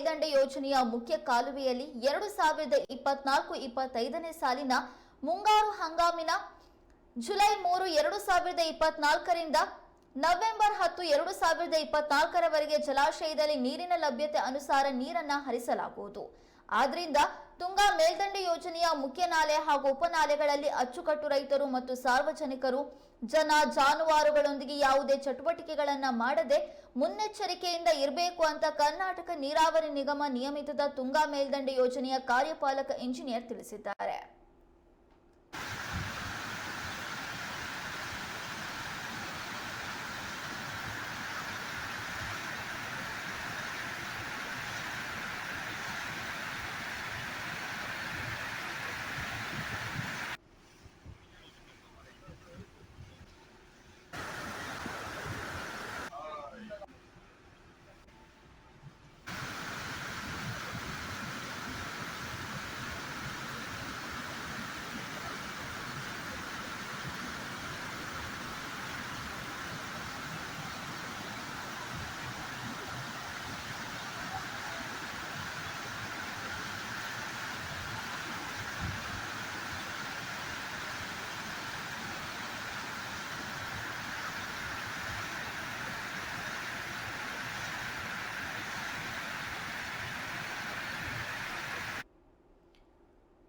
ಮೇಲ್ದಂಡೆ ಯೋಜನೆಯ ಮುಖ್ಯ ಕಾಲುವೆಯಲ್ಲಿ ಎರಡು ಸಾವಿರದ ಇಪ್ಪತ್ನಾಲ್ಕು ಇಪ್ಪತ್ತೈದನೇ ಸಾಲಿನ ಮುಂಗಾರು ಹಂಗಾಮಿನ ಜುಲೈ ಮೂರು ಎರಡು ಸಾವಿರದ ಇಪ್ಪತ್ನಾಲ್ಕರಿಂದ ನವೆಂಬರ್ ಹತ್ತು ಎರಡು ಸಾವಿರದ ಇಪ್ಪತ್ನಾಲ್ಕರವರೆಗೆ ಜಲಾಶಯದಲ್ಲಿ ನೀರಿನ ಲಭ್ಯತೆ ಅನುಸಾರ ನೀರನ್ನ ಹರಿಸಲಾಗುವುದು. ಆದ್ದರಿಂದ ತುಂಗಾ ಮೇಲ್ದಂಡೆ ಯೋಜನೆಯ ಮುಖ್ಯ ನಾಲೆ ಹಾಗೂ ಉಪನಾಲೆಗಳಲ್ಲಿ ಅಚ್ಚುಕಟ್ಟು ರೈತರು ಮತ್ತು ಸಾರ್ವಜನಿಕರು ಜನ ಜಾನುವಾರುಗಳೊಂದಿಗೆ ಯಾವುದೇ ಚಟುವಟಿಕೆಗಳನ್ನ ಮಾಡದೆ ಮುನ್ನೆಚ್ಚರಿಕೆಯಿಂದ ಇರಬೇಕು ಅಂತ ಕರ್ನಾಟಕ ನೀರಾವರಿ ನಿಗಮ ನಿಯಮಿತದ ತುಂಗಾ ಮೇಲ್ದಂಡೆ ಯೋಜನೆಯ ಕಾರ್ಯಪಾಲಕ ಇಂಜಿನಿಯರ್ ತಿಳಿಸಿದ್ದಾರೆ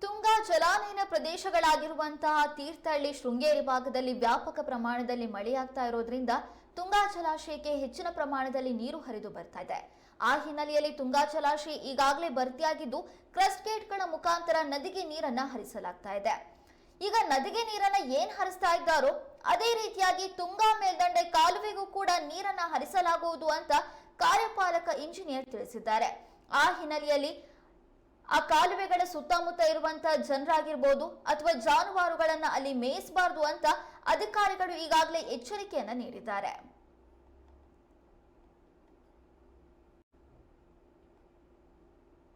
ತುಂಗಾ ಜಲಾನಯನ ಪ್ರದೇಶಗಳಾಗಿರುವಂತಹ ತೀರ್ಥಹಳ್ಳಿ ಶೃಂಗೇರಿ ಭಾಗದಲ್ಲಿ ವ್ಯಾಪಕ ಪ್ರಮಾಣದಲ್ಲಿ ಮಳೆಯಾಗ್ತಾ ಇರೋದ್ರಿಂದ ತುಂಗಾ ಜಲಾಶಯಕ್ಕೆ ಹೆಚ್ಚಿನ ಪ್ರಮಾಣದಲ್ಲಿ ನೀರು ಹರಿದು ಬರ್ತಾ ಇದೆ. ಆ ಹಿನ್ನೆಲೆಯಲ್ಲಿ ತುಂಗಾ ಜಲಾಶಯ ಈಗಾಗಲೇ ಭರ್ತಿಯಾಗಿದ್ದು, ಕ್ರಸ್ಟ್ ಗೇಟ್ಗಳ ಮುಖಾಂತರ ನದಿಗೆ ನೀರನ್ನ ಹರಿಸಲಾಗ್ತಾ ಇದೆ. ಈಗ ನದಿಗೆ ನೀರನ್ನ ಏನ್ ಹರಿಸ್ತಾ ಇದ್ದಾರೋ, ಅದೇ ರೀತಿಯಾಗಿ ತುಂಗಾ ಮೇಲ್ದಂಡೆ ಕಾಲುವೆಗೂ ಕೂಡ ನೀರನ್ನ ಹರಿಸಲಾಗುವುದು ಅಂತ ಕಾರ್ಯಪಾಲಕ ಇಂಜಿನಿಯರ್ ತಿಳಿಸಿದ್ದಾರೆ. ಆ ಹಿನ್ನೆಲೆಯಲ್ಲಿ ಆ ಕಾಲುವೆಗಳ ಸುತ್ತಮುತ್ತ ಇರುವಂತ ಜನರಾಗಿರ್ಬೋದು ಅಥವಾ ಜಾನುವಾರುಗಳನ್ನ ಅಲ್ಲಿ ಮೇಯಿಸಬಾರದು ಅಂತ ಅಧಿಕಾರಿಗಳು ಈಗಾಗಲೇ ಎಚ್ಚರಿಕೆಯನ್ನ ನೀಡಿದ್ದಾರೆ.